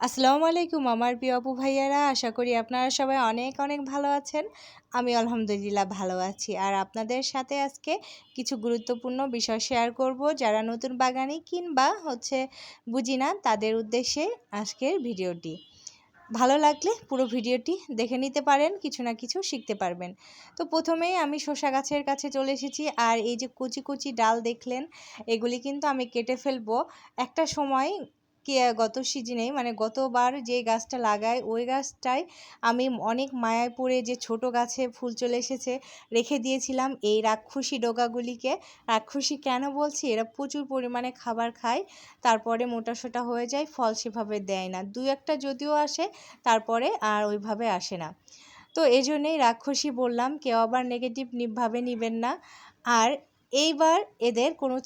আসসালামু আলাইকুম, আমার প্রিয় আপু ভাইয়ারা। আশা করি আপনারা সবাই অনেক অনেক ভালো আছেন। আমি আলহামদুলিল্লাহ ভালো আছি। আর আপনাদের সাথে আজকে কিছু গুরুত্বপূর্ণ বিষয় শেয়ার করব। যারা নতুন বাগানি কিংবা হচ্ছে বুঝি না, তাদের উদ্দেশ্যে আজকের ভিডিওটি। ভালো লাগলে পুরো ভিডিওটি দেখে নিতে পারেন, কিছু না কিছু শিখতে পারবেন। তো প্রথমেই আমি শসা গাছের কাছে চলে এসেছি। আর এই যে কুচি কুচি ডাল দেখলেন, এগুলি কিন্তু আমি কেটে ফেলব। একটা সময় গত সিজনে মানে গতবার যে গাছটা লাগাই, ওই গাছটায় আমি অনেক মায়ায় পড়ে যে ছোট গাছে ফুল চলে এসেছে, রেখে দিয়েছিলাম এই রাক্ষসী ডোগাগুলিকে। রাক্ষসী কেন বলছি? এরা প্রচুর পরিমাণে খাবার খায়, তারপরে মোটাসোটা হয়ে যায়, ফল সেভাবে দেয় না। দু একটা যদিও আসে, তারপরে আর ওইভাবে আসে না। তো এই জন্যেই রাক্ষসী বললাম, কেউ আবার নেগেটিভভাবে নেবেন না। আর এইবার এদের কোনো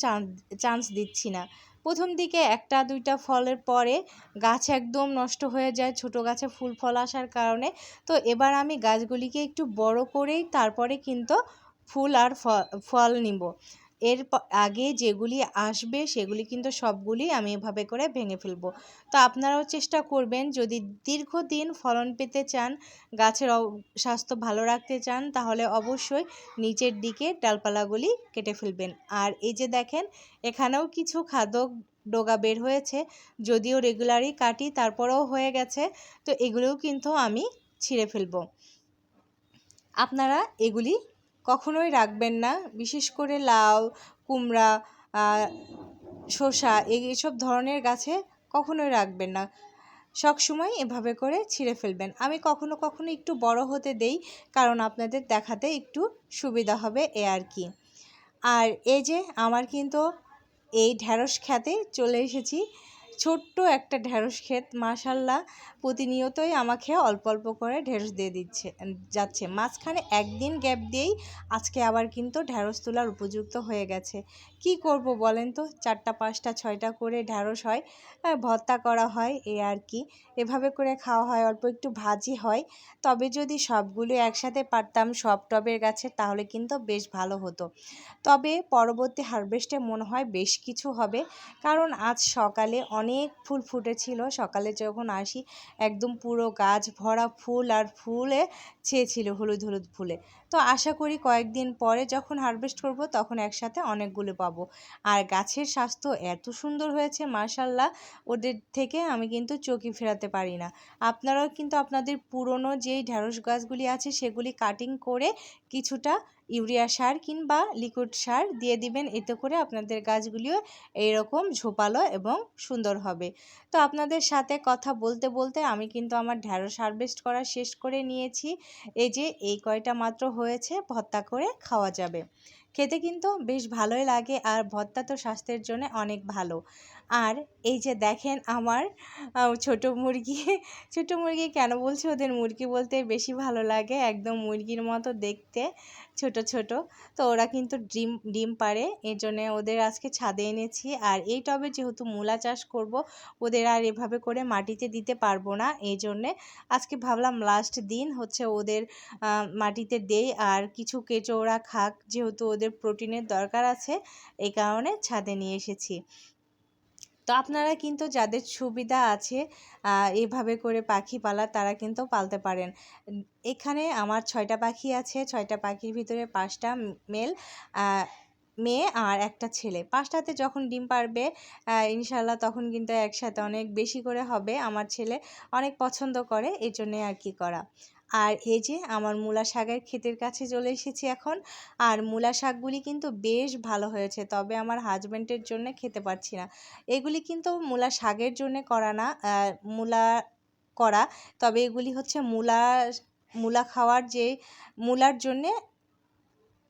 চান্স দিচ্ছি না। প্রথম দিকে একটা দুইটা ফলের পরে গাছ একদম নষ্ট হয়ে যায়, ছোট গাছে ফুল ফল আসার কারণে। তো এবার আমি গাছগুলিকে একটু বড় করেই তারপরে কিন্তু ফুল আর ফল নিব। এর আগে যেগুলি আসবে সেগুলি কিন্তু সবগুলি আমি এভাবে করে ভেঙে ফেলব। তো আপনারাও চেষ্টা করবেন, যদি দীর্ঘদিন ফলন পেতে চান, গাছের স্বাস্থ্য ভালো রাখতে চান, তাহলে অবশ্যই নিচের দিকে ডালপালাগুলি কেটে ফেলবেন। আর এই যে দেখেন, এখানেও কিছু খাদক ডোগা বের হয়েছে, যদিও রেগুলারই কাটি, তারপরেও হয়ে গেছে, তো এগুলোও কিন্তু আমি ছিঁড়ে ফেলব। আপনারা এগুলি কখনোই রাখবেন না। বিশেষ করে লাউ, কুমড়া শসা এইসব ধরনের গাছে কখনোই রাখবেন না। সব সময় এভাবে করে ছিঁড়ে ফেলবেন। আমি কখনো কখনো একটু বড় হতে দেই, কারণ আপনাদের দেখাতে একটু সুবিধা হবে এ আর কি। আর এই যে, আমার কিন্তু এই ঢ্যাঁড়স খেতে চলে এসেছি। ছোট্ট একটা ঢেঁড়স ক্ষেত, মাশাল্লাহ। প্রতিনিয়তই আমাকে অল্প অল্প করে ঢেঁড়স দিয়ে দিচ্ছে, যাচ্ছে। মাঝখানে একদিন গ্যাপ দিয়েই আজকে আবার কিন্তু ঢ্যাঁড়স তোলার উপযুক্ত হয়ে গেছে। কি করব বলেন তো? চারটা, পাঁচটা, ছয়টা করে ঢ্যাঁড়স হয় ভর্তা করা হয়, এ আর কি। এভাবে করে খাওয়া হয়, অল্প একটু ভাজি হয়। তবে যদি সবগুলো একসাথে পারতাম, সব টবের গাছে, তাহলে কিন্তু বেশ ভালো হতো। তবে পরবর্তী হারভেস্টে মনে হয় বেশ কিছু হবে। কারণ আজ সকালে অনেক ফুল ফুটেছিল। সকালে যখন আসি, একদম পুরো গাছ ভরা ফুল আর ফুলে ছেয়েছিল, হলুদ হলুদ ফুলে। তো আশা করি কয়েকদিন পরে যখন হারভেস্ট করব, তখন একসাথে অনেকগুলো পাবো। আর গাছের স্বাস্থ্য এত সুন্দর হয়েছে মার্শাল্লাহ ওদের থেকে আমি কিন্তু চোখে ফেরাতে পারি না। আপনারাও কিন্তু আপনাদের পুরনো যেই ঢ্যাঁড়স গাছগুলি আছে, সেগুলি কাটিং করে কিছুটা ইউরিয়া সার কিংবা লিকুইড সার দিয়ে দিবেন। এতে করে আপনাদের গাছগুলিও এইরকম ঝোপালো এবং সুন্দর হবে। তো আপনাদের সাথে কথা বলতে বলতে আমি কিন্তু আমার ঢ্যাঁড়স হারভেস্ট করা শেষ করে নিয়েছি। এই যে, এই কয়টা মাত্র হয়েছে, ভর্তা করে খাওয়া যাবে। খেতে কিন্তু বেশ ভালোই লাগে আর ভর্তা তো স্বাস্থ্যের জন্য অনেক ভালো। আর এই যে দেখেন আমার ছোট মুরগি ছোট মুরগি কেন বলছি? ওদের মুরগি বলতে বেশি ভালো লাগে একদম মুরগির মতো দেখতে, ছোট ছোট। তো ওরা কিন্তু ডিম ডিম পারে এর জন্যে ওদের আজকে ছাদে এনেছি। আর এই টবে যেহেতু মূলা চাষ করব, ওদের আর এভাবে করে মাটিতে দিতে পারব না। এই জন্যে আজকে ভাবলাম লাস্ট দিন হচ্ছে ওদের মাটিতে দেই। আর কিছু কেঁচো ওরা খাক যেহেতু ওদের প্রোটিনের দরকার আছে, এই কারণে ছাদে নিয়ে এসেছি। তো আপনারা কিন্তু যাদের সুবিধা আছে এভাবে করে পাখি পালা তারা কিন্তু পালতে পারেন। এখানে আমার ছয়টা পাখি আছে, ছয়টা পাখির ভিতরে পাঁচটা মেল মেয়ে আর একটা ছেলে। পাঁচটাতে যখন ডিম পারবে ইনশাল্লাহ তখন কিন্তু একসাথে অনেক বেশি করে হবে। আমার ছেলে অনেক পছন্দ করে এই জন্যে আর কি করা। আর এই যে আমার মূলা শাকের ক্ষেতের কাছে চলে এসেছি এখন। আর মূলা শাকগুলি কিন্তু বেশ ভালো হয়েছে, তবে আমার হাজব্যান্ডের জন্য খেতে পারছি না। এগুলি কিন্তু মূলা শাকের জন্য করা না মূলা করা, তবে এগুলি হচ্ছে মূলা মূলা খাওয়ার যে, মূলার জন্যে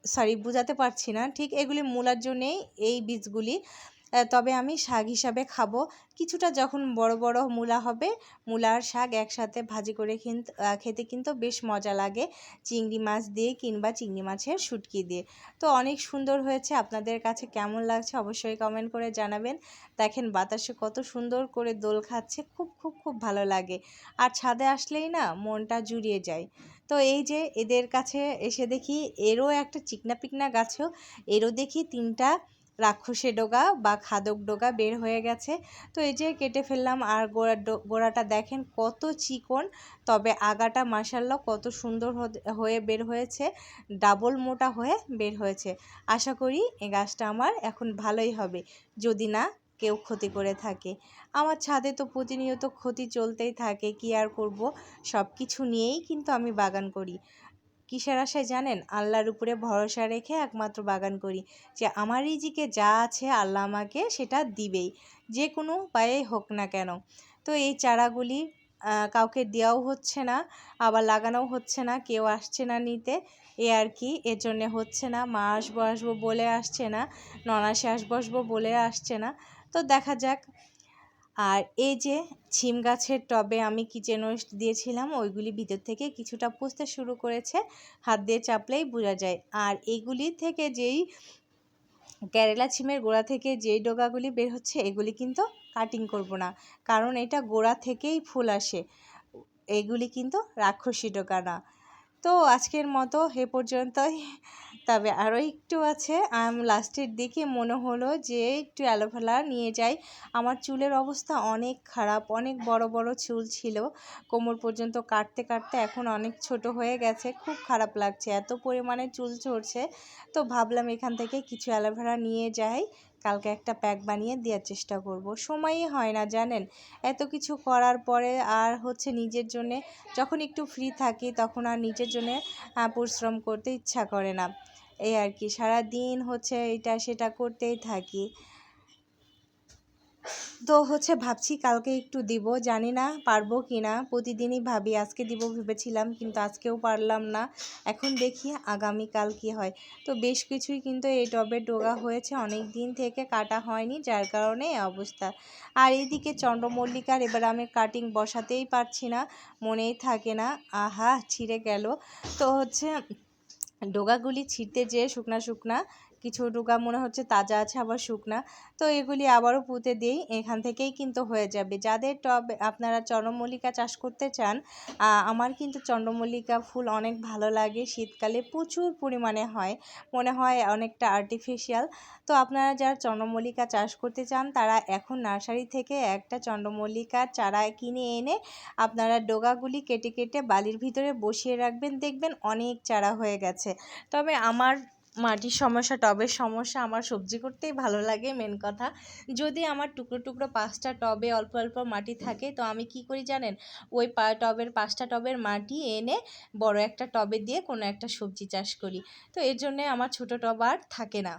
সরি বোঝাতে পারছি না, ঠিক এগুলি মূলার জন্যেই এই বীজগুলি। তবে আমি শাক হিসাবে খাব। কিছুটা যখন বড় বড় মূলা হবে, মূলার শাক একসাথে ভাজি করে খেতে কিন্তু বেশ মজা লাগে। চিংড়ি মাছ দিয়ে কিংবা চিংড়ি মাছের শুটকি দিয়ে। তো অনেক সুন্দর হয়েছে। আপনাদের কাছে কেমন লাগছে অবশ্যই কমেন্ট করে জানাবেন। দেখেন বাতাসে কত সুন্দর করে দোল খাচ্ছে, খুব খুব খুব ভালো লাগে। আর ছাদে আসলেই না মনটা জুড়িয়ে যায়। তো এই যে এদের কাছে এসে দেখি এরও একটা চিকনা পিকনা গাছেও, এরও দেখি তিনটা রাক্ষসে ডোগা বা খাদক ডোগা বের হয়ে গেছে। তো এই যে কেটে ফেললাম আর গোড়া গোড়াটা দেখেন কত চিকন, তবে আগাটা মাসাল্লাহ কত সুন্দর হয়ে বের হয়েছে, ডাবল মোটা হয়ে বের হয়েছে। আশা করি এই গাছটা আমার এখন ভালোই হবে, যদি না কেউ ক্ষতি করে থাকে। আমার ছাদে তো প্রতিনিয়ত ক্ষতি চলতেই থাকে, কি আর করব? সব কিছু নিয়েই কিন্তু আমি বাগান করি। কিসের আশায় জানেন? আল্লাহর উপরে ভরসা রেখে একমাত্র বাগান করি। যে আমার রিজিকে যা আছে আল্লাহ আমাকে সেটা দিবেই। যে কোনো উপায়ে হোক না কেন। তো এই চারাগুলি কাউকে দেওয়াও হচ্ছে না, আবার লাগানোও হচ্ছে না, কেউ আসছে না নিতে। এ আর কি, এর জন্যে হচ্ছে না। মা আসব আসব বলে আসছে না। ননাসে আসব আসব বলে আসছে না। তো দেখা যাক আর এই যে ছিম গাছের টবে আমি কিচেন ওয়েস্ট দিয়েছিলাম, ওইগুলি ভিতর থেকে কিছুটা পুষতে শুরু করেছে, হাত দিয়ে চাপলেই বোঝা যায়। আর এইগুলি থেকে যেই কেরালা ছিমের গোড়া থেকে যেই ডোগাগুলি বের হচ্ছে, এগুলি কিন্তু কাটিং করব না, কারণ এটা গোড়া থেকেই ফুল আসে। এগুলি কিন্তু রাক্ষসী ডোগা না। তো আজকের মতো এ পর্যন্তই। তবে আরও একটু আছে। লাস্টের দিকে মনে হলো যে একটু অ্যালোভেরা নিয়ে যাই। আমার চুলের অবস্থা অনেক খারাপ, অনেক বড় বড় চুল ছিল। কোমর পর্যন্ত কাটতে কাটতে এখন অনেক ছোট হয়ে গেছে। খুব খারাপ লাগছে, এত পরিমাণে চুল ঝরছে। তো ভাবলাম এখান থেকে কিছু অ্যালোভেরা নিয়ে যাই। কালকে একটা প্যাক বানিয়ে দেওয়ার চেষ্টা করব। সময়ই হয় না, জানেন? এত কিছু করার পরে আর হচ্ছে নিজের জন্যে, যখন একটু ফ্রি থাকি, তখন আর নিজের জন্যে পরিশ্রম করতে ইচ্ছা করে না। এই আর কি সারা দিন হচ্ছে এটা সেটা করতেই থাকি। তো হচ্ছে ভাবছি কালকে একটু দিব, জানি না পারব কি না প্রতিদিনই ভাবি আজকে দিব ভেবেছিলাম, কিন্তু আজকেও পারলাম না। এখন দেখি আগামীকাল কি হয়। তো বেশ কিছুই কিন্তু এই টবে ডোগা হয়েছে, অনেক দিন থেকে কাটা হয়নি, যার কারণে অবস্থা। আর এইদিকে চন্দ্রমল্লিকার এবার আমি কাটিং বসাতেই পারছি না, মনেই থাকে না, আহা, ছিঁড়ে গেল। তো হচ্ছে ডোগাগুলি ছিঁড়তে যেয়ে শুকনা শুকনা কিছু ডোগা মনে হচ্ছে তাজা আছে, আবার শুকনা। তো এগুলি আবারও পুঁতে দিই, এখান থেকেই কিন্তু হয়ে যাবে। যাদের টব আপনারা চন্দ্রমল্লিকা চাষ করতে চান আমার কিন্তু চন্দ্রমল্লিকা ফুল অনেক ভালো লাগে। শীতকালে প্রচুর পরিমাণে হয়, মনে হয় অনেকটা আর্টিফিশিয়াল তো আপনারা যারা চন্দ্রমল্লিকা চাষ করতে চান, তারা এখন নার্সারি থেকে একটা চন্দ্রমল্লিকার চারা কিনে এনে আপনারা ডোগাগুলি কেটে কেটে বালির ভিতরে বসিয়ে রাখবেন, দেখবেন অনেক চারা হয়ে গেছে। তবে আমার মাটির সমস্যা, টবের সমস্যা, আমার সবজি করতেই ভালো লাগে মেন কথা। যদি আমার টুকরো টুকরো পাঁচটা টবে অল্প অল্প মাটি থাকে, তো আমি কি করি জানেন? ওই পা, টবের পাঁচটা টবের মাটি এনে বড় একটা টবে দিয়ে কোনো একটা সবজি চাষ করি। তো এর জন্যে আমার ছোটো টব আর থাকে না।